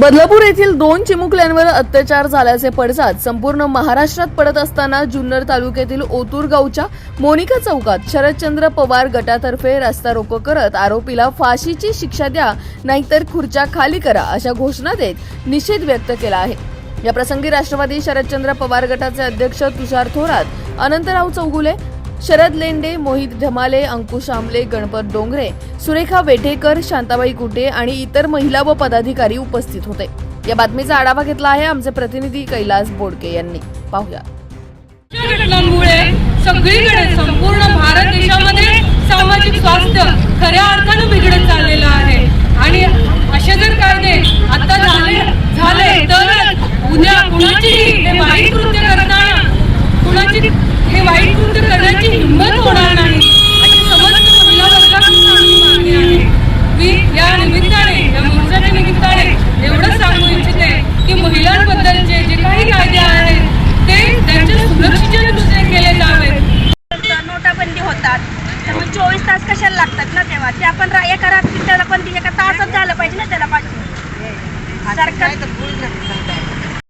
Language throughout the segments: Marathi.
बदलापूर येथील दोन चिमुकल्यांवर अत्याचार झाल्याचे पडसाद संपूर्ण महाराष्ट्रात पडत असताना जुन्नर तालुक्यातील ओतूर गावच्या मोनिका चौकात शरदचंद्र पवार गटातर्फे रस्ता रोको करत आरोपीला फाशीची शिक्षा द्या नाहीतर खुर्च्या खाली करा अशा घोषणा देत निषेध व्यक्त केला आहे. या प्रसंगी राष्ट्रवादी शरदचंद्र पवार गटाचे अध्यक्ष तुषार थोरात अनंतराव चौगुले शरद लेंडे मोहित ढमाले अंकुश आमले गणपत डोंगरे सुरेखा वेठेकर शांताबाई कुटे आणि इतर महिला व पदाधिकारी उपस्थित होते. या बातमीचा आढावा घेतला आहे आमचे प्रतिनिधी कैलास बोडके यांनी. पाहूया या घटनांमुळे सगळीकडे संपूर्ण भारत देशामध्ये सामाजिक स्वास्थ्य खऱ्या अर्थानं बिघडत चाललेलं आहे आणि असे जर कायदे आता झाले झाले तर उद्या कुणाचीही हे वाईट कृत्य करताना कुणाची हे वाईट कृत्य करण्याची हिंमत होणार नाही अशी समस्त महिला वर्गाची मागणी आहे मी या निमित्ताने या मोर्चाच्या निमित्ताने एवढंच सांगू इच्छिते की महिलांबद्दलचे जे काही कायदे आहेत ते त्यांच्या सुरक्षेच्या दृष्टीने केले जावेत तर नोटाबंदी होतात तर मग चोवीस तास कशाला लागतात ना तेव्हा ते आपण रा- एका रात्री त्याला पण ती एका तासात झालं पाहिजे ना त्याला पाहिजे सरकार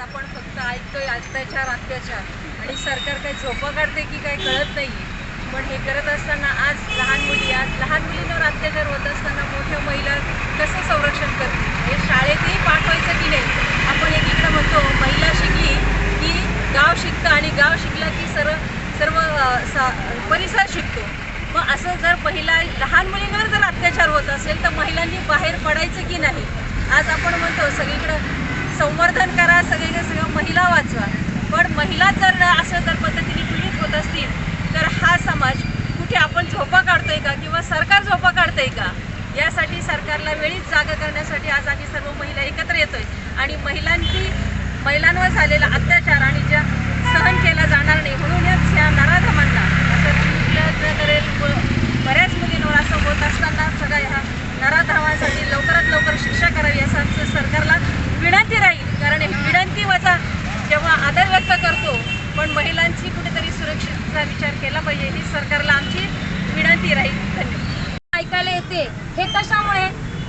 आपण फक्त ऐकतोय अत्याचार आणि सरकार काही झोपा काढते की काही कळत नाही पण हे करत असताना आज लहान मुली आज लहान मुलींवर अत्याचार होत असताना मोठ्या महिला कसं संरक्षण करतील? हे शाळेतही पाठवायचं की नाही? आपण एकीकडे म्हणतो महिला शिकली की गाव शिकतं आणि गाव शिकला की सर्व सर्व परिसर शिकतो. मग असं जर महिला लहान मुलींवर जर अत्याचार होत असेल तर महिलांनी बाहेर पडायचं की नाही? आज आपण म्हणतो सगळीकडं संवर्धन करा सगळीकडे सगळं महिला वाचवा. पण महिला जर असं जर पद्धतीने पीडित होत असतील तर हा समाज कुठे आपण झोपा काढतोय का किंवा सरकार झोपा काढतंय का? यासाठी सरकारला वेळीच जागा करण्यासाठी आज आम्ही सर्व महिला एकत्र येतोय. आणि महिलांची महिलांवर झालेला अत्याचार आणि ज्या सहन केला जाणार नाही म्हणूनच ह्या नराधमांना असं करेल. बऱ्याच मुलींवर असं होत असताना सगळ्या ह्या नराधमांसाठी लवकरात लवकर शिक्षा करावी असं आमचं सरकारला विनंती राहील. कारण ही विनंती वजा जेव्हा आदर व्यक्त करतो पण महिलांची कुठेतरी सुरक्षेचा विचार केला पाहिजे ही सरकारला आमची विनंती राहील. धन्यवाद. ऐकायला येते. हे कशामुळे?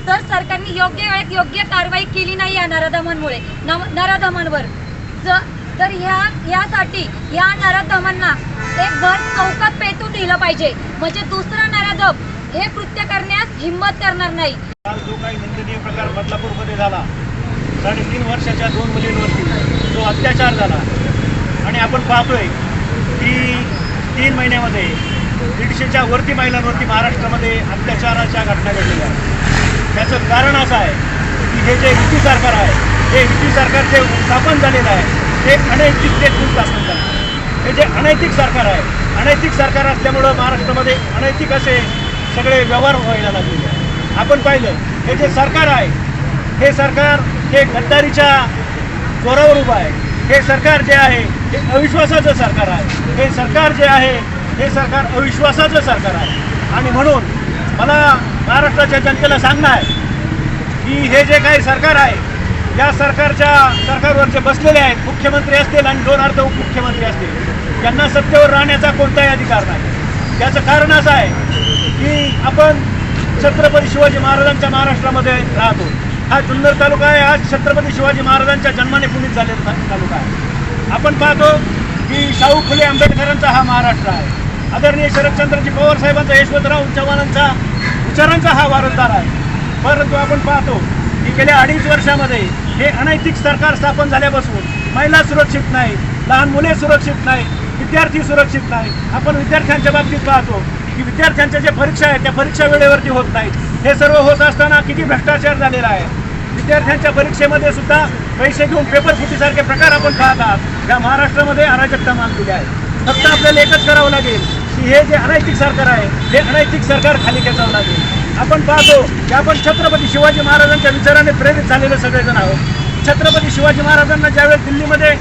तर सरकारने योग्य वेळेत योग्य कारवाई केली नाही या नराधमांमुळे नराधमांवर. ज तर ह्या यासाठी या नराधमांना एक भर चौकात पेटू दिलं पाहिजे. म्हणजे दुसरा नराधम हे कृत्य करण्यास हिंमत करणार नाही. काल जो काही निंदनीय प्रकार बदलापूरमध्ये झाला साडेतीन वर्षाच्या दोन मुलींवरती जो अत्याचार झाला आणि आपण पाहतोय की तीन महिन्यामध्ये दीडशेच्या वरती महिलांवरती महाराष्ट्रामध्ये अत्याचाराच्या घटना घडलेल्या आहेत. त्याचं कारण असं आहे की हे जे युती सरकार आहे हे युती सरकार जे स्थापन झालेलं आहे ते अनैतिक ते खूप स्थापन झालं. हे जे अनैतिक सरकार आहे अनैतिक सरकार असल्यामुळं महाराष्ट्रामध्ये अनैतिक असे सगळे व्यवहार व्हायला लागलेले आहेत. आपण पाहिलं हे जे सरकार आहे हे सरकार हे गद्दारीच्या जोरावर उभं आहे. हे सरकार जे आहे हे अविश्वासाचं सरकार आहे. हे सरकार जे आहे हे सरकार अविश्वासाचं सरकार आहे. आणि म्हणून मला महाराष्ट्राच्या जनतेला सांगणं आहे की हे जे काही सरकार आहे या सरकारच्या सरकारवर जे बसलेले आहेत मुख्यमंत्री असतील आणि दोन अर्ध उपमुख्यमंत्री असतील त्यांना सत्तेवर राहण्याचा कोणताही अधिकार नाही. त्याचं कारण असं आहे की आपण छत्रपती शिवाजी महाराजांच्या महाराष्ट्रामध्ये राहतो. हा जुन्नर तालुका आहे आज छत्रपती शिवाजी महाराजांच्या जन्माने पुनीत झालेला तालुका आहे. आपण पाहतो की शाहू फुले आंबेडकरांचा हा महाराष्ट्र आहे. आदरणीय शरदचंद्रजी पवार साहेबांचा यशवंतराव चव्हाणांचा विचारांचा हा वारसदार आहे. परंतु आपण पाहतो की गेल्या अडीच वर्षामध्ये हे अनैतिक सरकार स्थापन झाल्यापासून महिला सुरक्षित नाही लहान मुले सुरक्षित नाही विद्यार्थी सुरक्षित नाही आपण विद्यार्थ्यांच्या बाबतीत पाहतो की विद्यार्थ्यांच्या ज्या परीक्षा आहेत त्या परीक्षा वेळेवरती होत नाहीत. हे सर्व होत असताना किती भ्रष्टाचार झालेला आहे? विद्यार्थ्यांच्या परीक्षेमध्ये सुद्धा पैसे घेऊन पेपर फुटीसारखे प्रकार आपण पाहत आहात. या महाराष्ट्रामध्ये अराजकता मानलेली आहे. फक्त आपल्याला एकच करावं लागेल की हे जे अनैतिक सरकार आहे हे अनैतिक सरकार खाली खेचावं लागेल. आपण पाहतो की आपण छत्रपती शिवाजी महाराजांच्या विचाराने प्रेरित झालेले सगळेजण आहोत. छत्रपती शिवाजी महाराजांना ज्यावेळेस दिल्लीमध्ये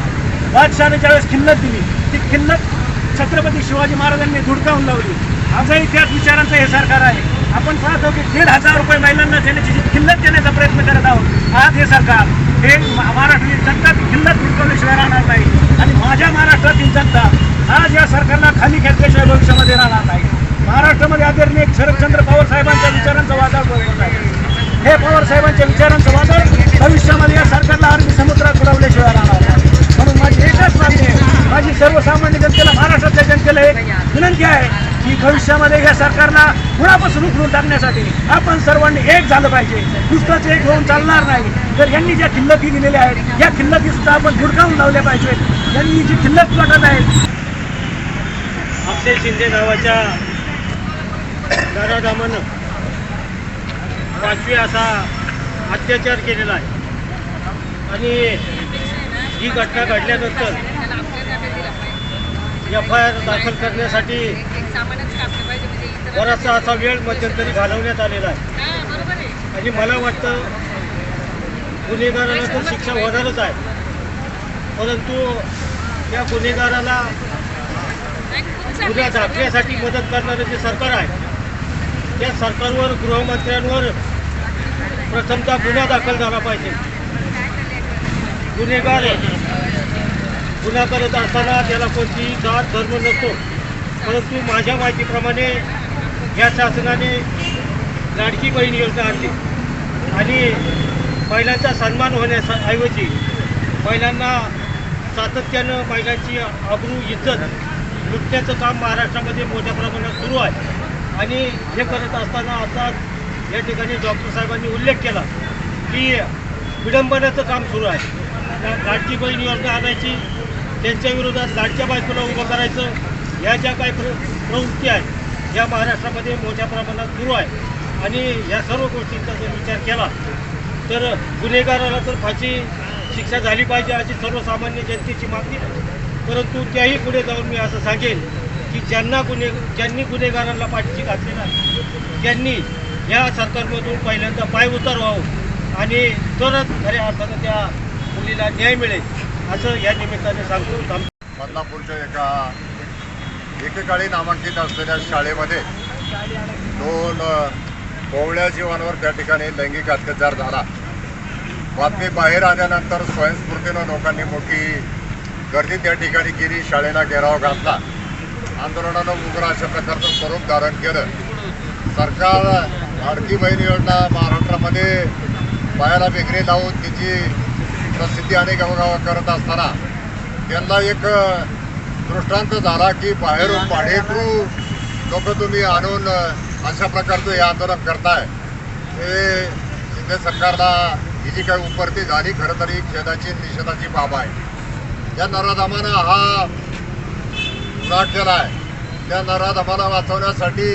बादशहाने ज्यावेळेस खिल्लत दिली ती खिल्लत छत्रपती शिवाजी महाराजांनी धुडकावून लावली. आजही त्याच विचारांचं हे सरकार आहे. आपण पाहतो की दीड हजार रुपये महिलांना देण्याची जी किल्लत देण्याचा प्रयत्न करत आहोत आज हे सरकार हे महाराष्ट्रातील जनता ती धुडकवल्याशिवाय राहणार नाही. आणि माझ्या महाराष्ट्रातील जनता आज या सरकारला खाली घेतल्याशिवाय भविष्यामध्ये राहणार नाही. महाराष्ट्रामध्ये आदरणीय शरदचंद्र पवार साहेबांच्या विचारांचा वादळ होत आहे. हे पवार साहेबांच्या विचारांचा वादळ भविष्यामध्ये या शक्य आहे की भविष्यामध्ये या सरकारला मुळापासून उखडून टाकण्यासाठी आपण सर्वांनी एक झालं पाहिजे. नुसतंच एक होऊन चालणार नाही. तर यांनी ज्या खिल्लती दिलेल्या आहेत या खिल्लती सुद्धा आपण धुडकावून लावल्या पाहिजेत. यांनी जी खिल्लत वाटत आहेत. अक्षय शिंदे नावाच्या नराधामानं पाचवी असा अत्याचार केलेला आहे. आणि ही घटना घडल्यानंतर एफ आय आर दाखल करण्यासाठी बराचसा असा वेळ मध्यंतरी घालवण्यात आलेला आहे. आणि मला वाटतं गुन्हेगाराला तर शिक्षा होणारच आहे. परंतु त्या गुन्हेगाराला गुन्हा झाकण्यासाठी मदत करणारं जे सरकार आहे त्या सरकारवर गृहमंत्र्यांवर प्रथमतः गुन्हा दाखल झाला पाहिजे. गुन्हेगार गुन्हा करत असताना त्याला कोणतीही जात धर्म नसतो. परंतु माझ्या माहितीप्रमाणे या शासनाने लाडकी बहीण योजना आणली. आणि महिलांचा सन्मान होण्याऐवजी महिलांना सातत्यानं महिलांची आबरू इज्जत लुटण्याचं काम महाराष्ट्रामध्ये मोठ्या प्रमाणात सुरू आहे. आणि हे करत असताना आता या ठिकाणी डॉक्टर साहेबांनी उल्लेख केला की विडंबनाचं काम सुरू आहे. लाडकी बहीण योजना आणायची त्यांच्या विरोधात लाडच्या बायकोला उभं करायचं या ज्या काही प्र प्रवृत्ती आहेत या महाराष्ट्रामध्ये मोठ्या प्रमाणात सुरू आहे. आणि या सर्व गोष्टींचा जर विचार केला तर गुन्हेगाराला तर फाशी शिक्षा झाली पाहिजे अशी सर्वसामान्य जनतेची मागणी परंतु त्याही पुढे जाऊन मी असं सांगेन की ज्यांना गुन्हे ज्यांनी गुन्हेगारांना पाठीशी घातली नाही त्यांनी या सरकारमधून पहिल्यांदा पाय उतार व्हावं आणि तरच खऱ्या अर्थानं त्या मुलीला न्याय मिळेल. असं या निमित्ताने सांगतो. बदलापूरच्या एका एकेकाळी नामांकित असलेल्या शाळेमध्ये दोन कोवळ्या जीवांवर त्या ठिकाणी लैंगिक अत्याचार झाला. बातमी बाहेर आल्यानंतर स्वयंस्फूर्तीनं लोकांनी मोठी गर्दी त्या ठिकाणी केली शाळेला घेराव घातला. आंदोलनानं उग्र अशा प्रकारचं स्वरूप धारण केलं. सरकार लाडकी बहीण योजना महाराष्ट्रामध्ये पायाला विक्री लावून तिची प्रसिद्धी आणि गावगाव करत असताना त्यांना एक दृष्टांत झाला की बाहेरून भाडेकरू लोक तुम्ही आणून अशा प्रकारचं हे आंदोलन करताय. हे शिंदे सरकारला ही जी काही उपरती झाली खरं तरी खेदाची निषेधाची बाब आहे. या नराधामानं हा गुन्हा केला आहे. त्या नराधमाला वाचवण्यासाठी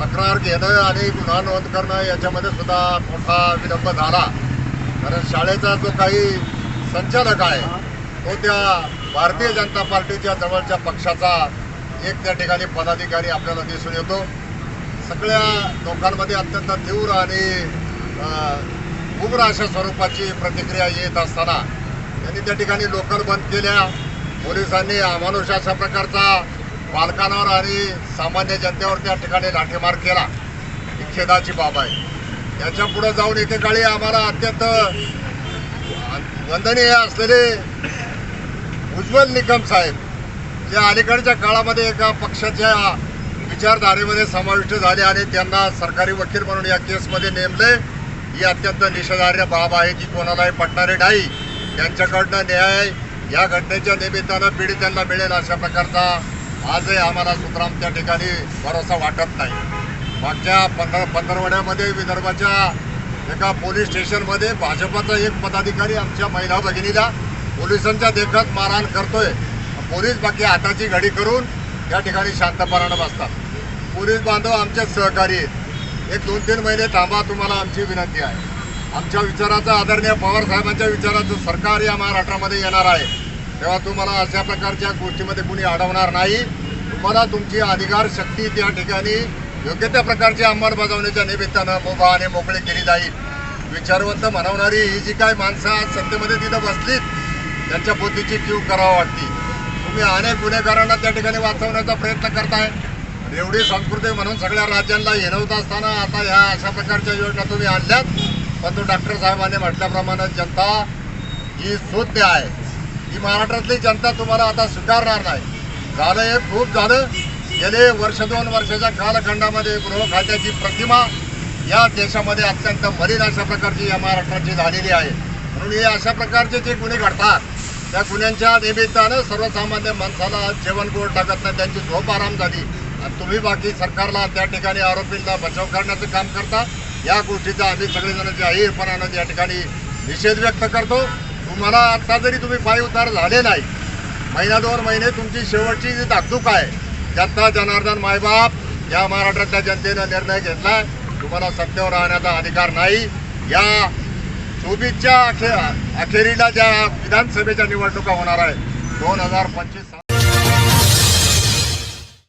तक्रार घेणं आणि गुन्हा नोंद करणं याच्यामध्ये सुद्धा मोठा विलंब झाला. कारण शाळेचा जो काही संचालक आहे. तो त्या भारतीय जनता पार्टीच्या जवळच्या पक्षाचा एक त्या ठिकाणी पदाधिकारी आपल्याला दिसून येतो. सगळ्या लोकांमध्ये अत्यंत तीव्र आणि उग्र अशा स्वरूपाची प्रतिक्रिया येत असताना त्यांनी त्या ठिकाणी लोकल बंद केल्या. पोलिसांनी अमानुष अशा प्रकारचा पालकांवर आणि सामान्य जनतेवर त्या ठिकाणी लाठीमार केला. ही खेदाची बाब आहे. त्याच्या पुढे जाऊन एकेकाळी आम्हाला अत्यंत वंदनीय असलेले उज्ज्वल निकम साहेब जे अलीकडच्या काळामध्ये एका पक्षाच्या विचारधारेमध्ये समाविष्ट झाले आणि त्यांना सरकारी वकील म्हणून या केसमध्ये नेमले ही अत्यंत निषेधार्ह बाब आहे जी कोणालाही पटणारी नाही. त्यांच्याकडनं न्याय या घटनेच्या निमित्तानं पीडितांना मिळेल अशा प्रकारचा आजही आम्हाला सुतराम त्या ठिकाणी भरोसा वाटत नाही. मागच्या पंधरा पंधरवड्यामध्ये विदर्भाच्या एका पोलीस स्टेशनमध्ये भाजपाचा एक पदाधिकारी आमच्या महिला भगिनीला पोलिसांच्या देखत मारहाण करतोय. पोलीस बाकी हाताची घडी करून त्या ठिकाणी शांतपणानं बसतात. पोलीस बांधव आमच्या सहकारी आहेत. एक दोन तीन महिने थांबा तुम्हाला आमची विनंती आहे. आमच्या विचाराचा आदरणीय पवार साहेबांच्या विचाराचं सरकार या महाराष्ट्रामध्ये येणार आहे. तेव्हा तुम्हाला अशा प्रकारच्या गोष्टीमध्ये कुणी अडवणार नाही. तुम्हाला तुमची अधिकार शक्ती त्या ठिकाणी योग्य त्या प्रकारची अंमलबजावणीच्या निमित्तानं मोबा आणि मोकळी केली जाईल. विचारवंत म्हणवणारी ही जी काय माणसं आज सत्तेमध्ये तिथं बसलीत त्यांच्या बुद्धीची क्यू करावं वाटते. तुम्ही अनेक गुन्हेगारांना त्या ठिकाणी वाचवण्याचा प्रयत्न करताय. एवढी संस्कृती म्हणून सगळ्या राज्यांना हिरवत असताना आता ह्या अशा प्रकारच्या योजना तुम्ही आणल्यात. पण तो डॉक्टर साहेबांनी म्हटल्याप्रमाणे जनता ही शोध्य आहे. ही महाराष्ट्रातली जनता तुम्हाला आता स्वीकारणार नाही. झालं हे खूप झालं. गेले वर्ष दोन वर्षाच्या कालखंडामध्ये गृह खात्याची प्रतिमा या देशामध्ये अत्यंत मलिन अशा प्रकारची या महाराष्ट्राची झालेली आहे. म्हणून हे अशा प्रकारचे जे गुन्हे घडतात त्या गुन्ह्यांच्या निमित्तानं सर्वसामान्य माणसाला जेवण गोड टाकत नाही त्यांची झोप आराम झाली. आणि तुम्ही बाकी सरकारला त्या ठिकाणी आरोपींना बचाव करण्याचं काम करता या गोष्टीचा आम्ही सगळेजण जाहीरपणानं या ठिकाणी निषेध व्यक्त करतो. तुम्हाला आत्ता जरी तुम्ही पाय उतार झाले नाही महिना दोन महिने तुमची शेवटची जी धाकधूक आहे जनता जनार्दन मायबाप या महाराष्ट्रातल्या जनतेनं निर्णय घेतलाय. तुम्हाला सत्तेवर राहण्याचा अधिकार नाही. या चोवीसच्या अखे अखेरीला ज्या विधानसभेच्या निवडणुका होणार आहे दोन हजार पंचवीस